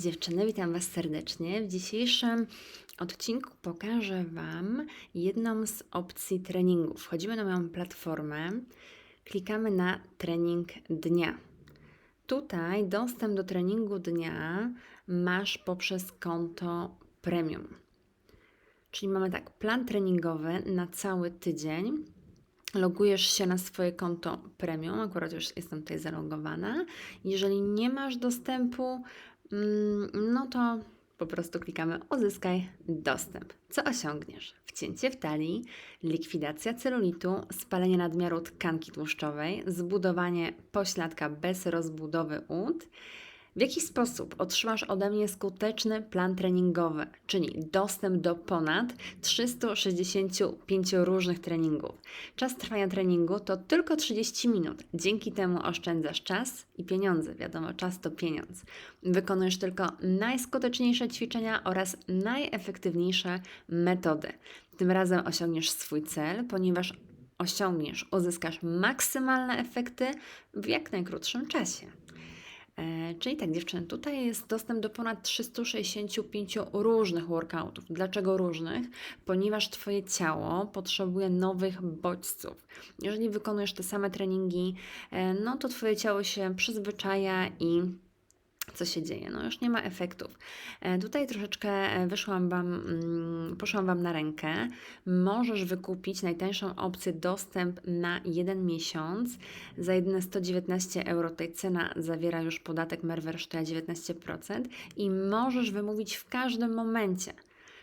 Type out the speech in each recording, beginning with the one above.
Dziewczyny, witam Was serdecznie. W dzisiejszym odcinku pokażę Wam jedną z opcji treningu. Wchodzimy na moją platformę, klikamy na trening dnia. Tutaj dostęp do treningu dnia masz poprzez konto premium. Czyli mamy tak, plan treningowy na cały tydzień. Logujesz się na swoje konto premium, akurat już jestem tutaj zalogowana. Jeżeli nie masz dostępu, no to po prostu klikamy Uzyskaj dostęp. Co osiągniesz? Wcięcie w talii, likwidacja celulitu, spalenie nadmiaru tkanki tłuszczowej, zbudowanie pośladka bez rozbudowy ud. W jaki sposób otrzymasz ode mnie skuteczny plan treningowy, czyli dostęp do ponad 365 różnych treningów? Czas trwania treningu to tylko 30 minut. Dzięki temu oszczędzasz czas i pieniądze. Wiadomo, czas to pieniądz. Wykonujesz tylko najskuteczniejsze ćwiczenia oraz najefektywniejsze metody. Tym razem osiągniesz swój cel, ponieważ osiągniesz, uzyskasz maksymalne efekty w jak najkrótszym czasie. E, Czyli tak, dziewczyny, tutaj jest dostęp do ponad 365 różnych workoutów. Dlaczego różnych? Ponieważ Twoje ciało potrzebuje nowych bodźców. Jeżeli wykonujesz te same treningi, e, no to Twoje ciało się przyzwyczaja i co się dzieje? No już nie ma efektów. E, Tutaj troszeczkę e, wyszłam wam, mm, poszłam Wam na rękę. Możesz wykupić najtańszą opcję dostęp na jeden miesiąc za jedyne 119 euro. Tutaj cena zawiera już podatek Mehrwersteuer 19% i możesz wymówić w każdym momencie.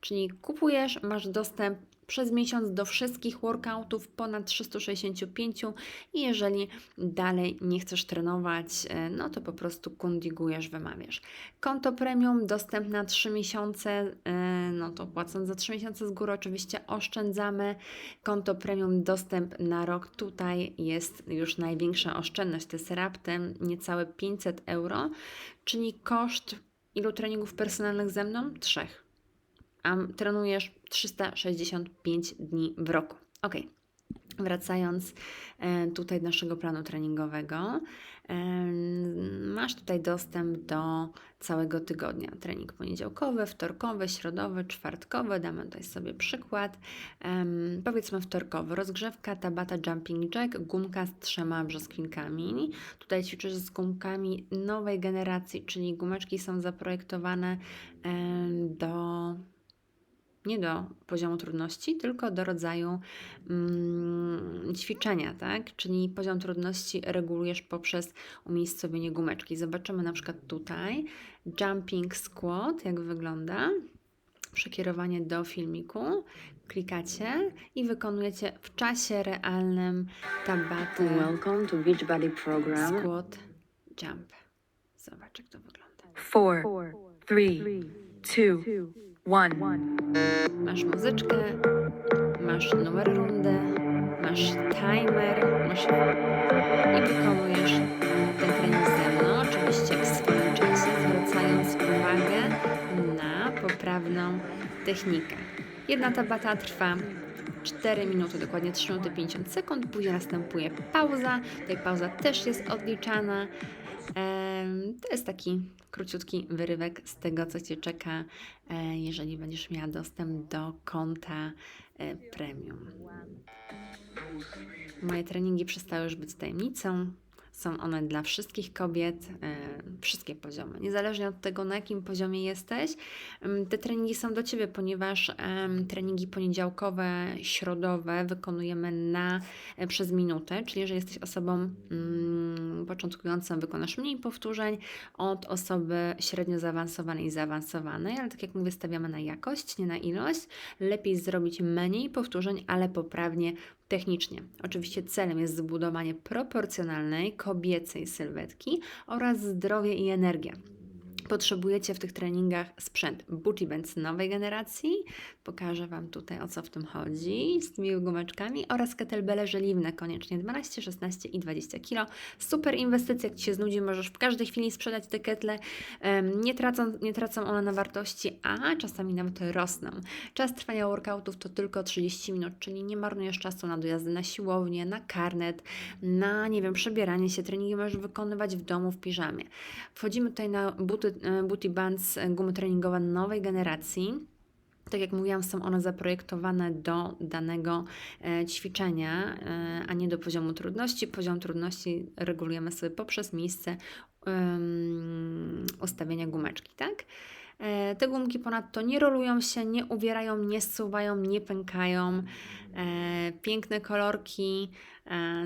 Czyli kupujesz, masz dostęp przez miesiąc do wszystkich workoutów, ponad 365 i jeżeli dalej nie chcesz trenować, e, no to po prostu kundigujesz, wymawiasz. Konto premium, dostęp na 3 miesiące, e, no to płacąc za 3 miesiące z góry oczywiście oszczędzamy. Konto premium, dostęp na rok, tutaj jest już największa oszczędność, to jest raptem niecałe 500 euro, czyli koszt ilu treningów personalnych ze mną? Trzech a trenujesz 365 dni w roku. Ok. Wracając e, tutaj do naszego planu treningowego, e, masz tutaj dostęp do całego tygodnia. Trening poniedziałkowy, wtorkowy, środowy, czwartkowy. Damy tutaj sobie przykład. Em, powiedzmy wtorkowy. Rozgrzewka, tabata, jumping jack, gumka z trzema brzoskwinkami. Tutaj ćwiczysz z gumkami nowej generacji, czyli gumeczki są zaprojektowane do nie do poziomu trudności, tylko do rodzaju mm, ćwiczenia, tak? Czyli poziom trudności regulujesz poprzez umiejscowienie gumeczki. Zobaczymy na przykład tutaj jumping squat, jak wygląda. Przekierowanie do filmiku. Klikacie i wykonujecie w czasie realnym tabaty Welcome to Beachbody Program. squat jump. Zobacz, jak to wygląda. Four, three, two, one. Masz muzyczkę, masz numer rundy, masz timer, masz i wykonujesz ten trening ze mną, oczywiście w swoim czasie, zwracając uwagę na poprawną technikę. Jedna tabata trwa 4 minuty, dokładnie 3 minuty 50 sekund, później następuje pauza, tutaj pauza też jest odliczana. To jest taki króciutki wyrywek z tego, co Cię czeka, e, jeżeli będziesz miała dostęp do konta e, premium. Moje treningi przestały już być tajemnicą. Są one dla wszystkich kobiet, e, wszystkie poziomy. Niezależnie od tego, na jakim poziomie jesteś, te treningi są do Ciebie, ponieważ treningi poniedziałkowe, środowe wykonujemy na, e, przez minutę, czyli jeżeli jesteś osobą mm, początkującą, wykonasz mniej powtórzeń od osoby średnio zaawansowanej i zaawansowanej, ale tak jak mówię, stawiamy na jakość, nie na ilość. Lepiej zrobić mniej powtórzeń, ale poprawnie technicznie. Oczywiście celem jest zbudowanie proporcjonalnej kobiecej sylwetki oraz zdrowie i energia. Potrzebujecie w tych treningach sprzęt Booty Band z nowej generacji. Pokażę Wam tutaj o co w tym chodzi z tymi gumeczkami oraz kettlebelle żeliwne koniecznie 12, 16 i 20 kg. Super inwestycja, jak Ci się znudzi, możesz w każdej chwili sprzedać te ketle. Nie tracą, nie tracą one na wartości, a czasami nawet rosną. Czas trwania workoutów to tylko 30 minut, czyli nie marnujesz czasu na dojazdy na siłownię, na karnet, na nie wiem, przebieranie się. Treningi możesz wykonywać w domu w piżamie. Wchodzimy tutaj na buty Booty Bands, e, gumy treningowe nowej generacji. Tak jak mówiłam, są one zaprojektowane do danego e, ćwiczenia, e, a nie do poziomu trudności. Poziom trudności regulujemy sobie poprzez miejsce em, ustawienia gumeczki, tak? E, Te gumki ponadto nie rolują się, nie uwierają, nie zsuwają, nie pękają. E, Piękne kolorki, e,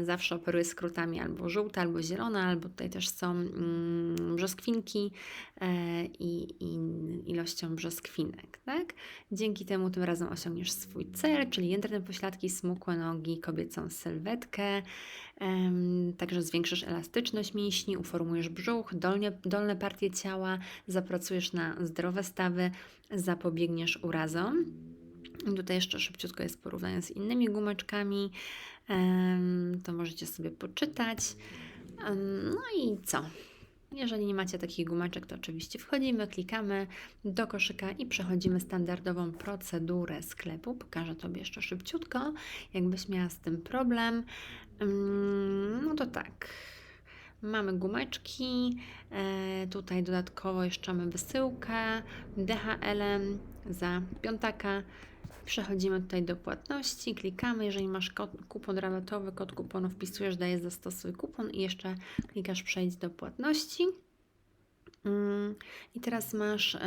zawsze operuję skrótami albo żółte, albo zielone, albo tutaj też są mm, brzoskwinki e, i, i ilością brzoskwinek, tak? Dzięki temu tym razem osiągniesz swój cel, czyli jędrne pośladki, smukłe nogi, kobiecą sylwetkę, także zwiększysz elastyczność mięśni, uformujesz brzuch, dolnie, dolne partie ciała, zapracujesz na zdrowe stawy, zapobiegniesz urazom. I Tutaj jeszcze szybciutko jest porównanie z innymi gumeczkami, to możecie sobie poczytać. No i co? Jeżeli nie macie takich gumeczek, to oczywiście wchodzimy, klikamy do koszyka i przechodzimy standardową procedurę sklepu. Pokażę Tobie jeszcze szybciutko, jakbyś miała z tym problem. No to tak. Mamy gumeczki, e, tutaj dodatkowo jeszcze mamy wysyłkę DHL-em za piątaka. Przechodzimy tutaj do płatności, klikamy, jeżeli masz kod, kupon rabatowy, kod kuponu wpisujesz, dajesz zastosuj kupon i jeszcze klikasz przejdź do płatności. Mm, I teraz masz e,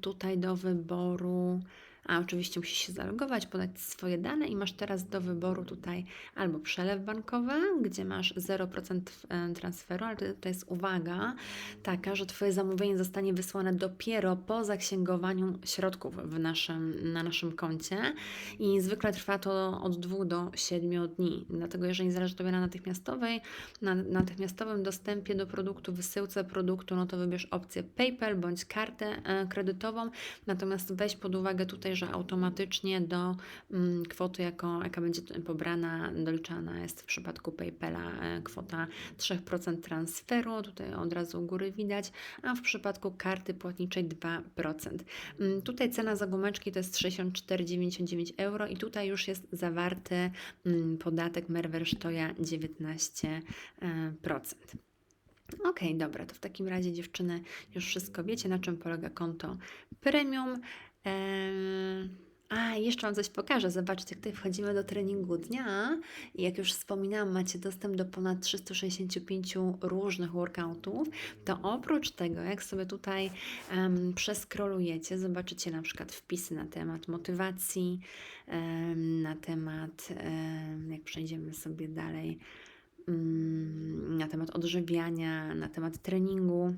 tutaj do wyboru, a oczywiście musisz się zalogować, podać swoje dane i masz teraz do wyboru tutaj albo przelew bankowy, gdzie masz 0% e, transferu, ale to jest uwaga taka, że Twoje zamówienie zostanie wysłane dopiero po zaksięgowaniu środków w naszym, na naszym koncie i zwykle trwa to od 2 do 7 dni. Dlatego jeżeli zależy Tobie na natychmiastowej, na natychmiastowym dostępie do produktu, wysyłce produktu, no to wybierz opcję PayPal bądź kartę e, kredytową. Natomiast weź pod uwagę tutaj, że automatycznie do mm, kwoty, jako, jaka będzie pobrana, doliczana jest w przypadku PayPala e, kwota 3% transferu. Tutaj od razu u góry widać, a w przypadku karty płatniczej 2%. Mm, Tutaj cena za gumeczki to jest 64,99 euro i tutaj już jest zawarty mm, podatek Mehrwersteuer 19%. Okej, dobra, to w takim razie dziewczyny już wszystko wiecie, na czym polega konto premium. A, jeszcze Wam coś pokażę. Zobaczcie, tutaj wchodzimy do treningu dnia i jak już wspominałam, macie dostęp do ponad 365 różnych workoutów. To oprócz tego, jak sobie tutaj um, przeskrolujecie, zobaczycie na przykład wpisy na temat motywacji, em, na temat, em, jak przejdziemy sobie dalej, mm, na temat odżywiania, na temat treningu.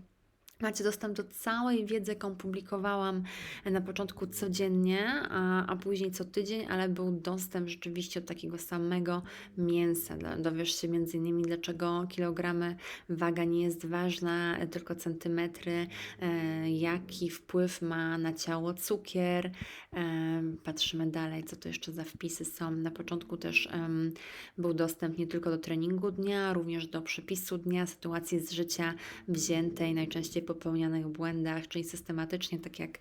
Macie dostęp do całej wiedzy, jaką publikowałam na początku codziennie, a, a później co tydzień, ale był dostęp rzeczywiście od takiego samego mięsa. Dowiesz się między innymi, dlaczego kilogramy waga nie jest ważna, e, tylko centymetry, e, jaki wpływ ma na ciało cukier. E, patrzymy dalej, co to jeszcze za wpisy są. Na początku też em, był dostęp nie tylko do treningu dnia, również do przepisu dnia, sytuacji z życia wziętej, najczęściej popełnianych błędach, czyli systematycznie, tak jak,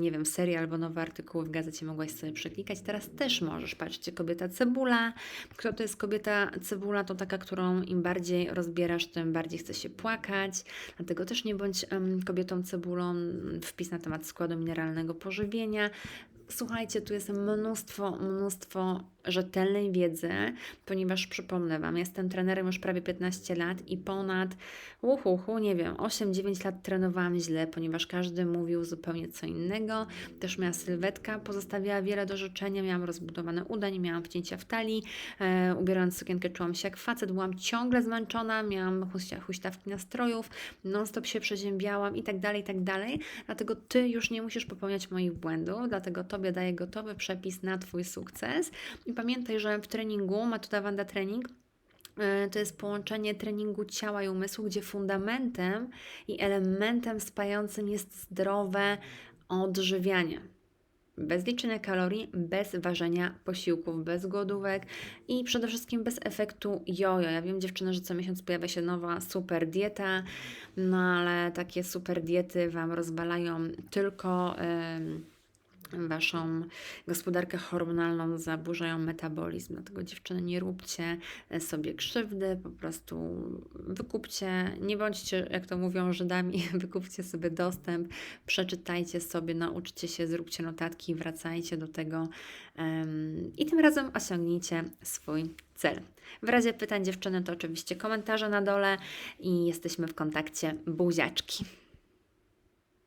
nie wiem, serie albo nowe artykuły w gazecie mogłaś sobie przeklikać. Teraz też możesz. Patrzcie, kobieta cebula. Kto to jest kobieta cebula? To taka, którą im bardziej rozbierasz, tym bardziej chce się płakać. Dlatego też nie bądź kobietą cebulą. Wpis na temat składu mineralnego pożywienia. Słuchajcie, tu jest mnóstwo, mnóstwo rzetelnej wiedzy, ponieważ przypomnę Wam, jestem trenerem już prawie 15 lat i ponad, uhu, uhu, nie wiem, 8-9 lat trenowałam źle, ponieważ każdy mówił zupełnie co innego. Też moja sylwetka pozostawiała wiele do życzenia, miałam rozbudowane uda, nie miałam wcięcia w talii, e, ubierając sukienkę czułam się jak facet, byłam ciągle zmęczona, miałam huśtawki nastrojów, non-stop się przeziębiałam i tak dalej, i tak dalej. Dlatego Ty już nie musisz popełniać moich błędów, dlatego Tobie daję gotowy przepis na Twój sukces. I pamiętaj, że w treningu, Matuda Wanda Trening, y, to jest połączenie treningu ciała i umysłu, gdzie fundamentem i elementem spającym jest zdrowe odżywianie. Bez liczenia kalorii, bez ważenia posiłków, bez głodówek i przede wszystkim bez efektu jojo. Ja wiem, dziewczyny, że co miesiąc pojawia się nowa super dieta, no ale takie super diety Wam rozwalają tylko. em, Waszą gospodarkę hormonalną, zaburzają metabolizm. Dlatego dziewczyny, nie róbcie e, sobie krzywdy, po prostu wykupcie, nie bądźcie, jak to mówią Żydami, wykupcie sobie dostęp, przeczytajcie sobie, nauczcie się, zróbcie notatki, wracajcie do tego em, i tym razem osiągnijcie swój cel. W razie pytań dziewczyny to oczywiście komentarze na dole i jesteśmy w kontakcie buziaczki.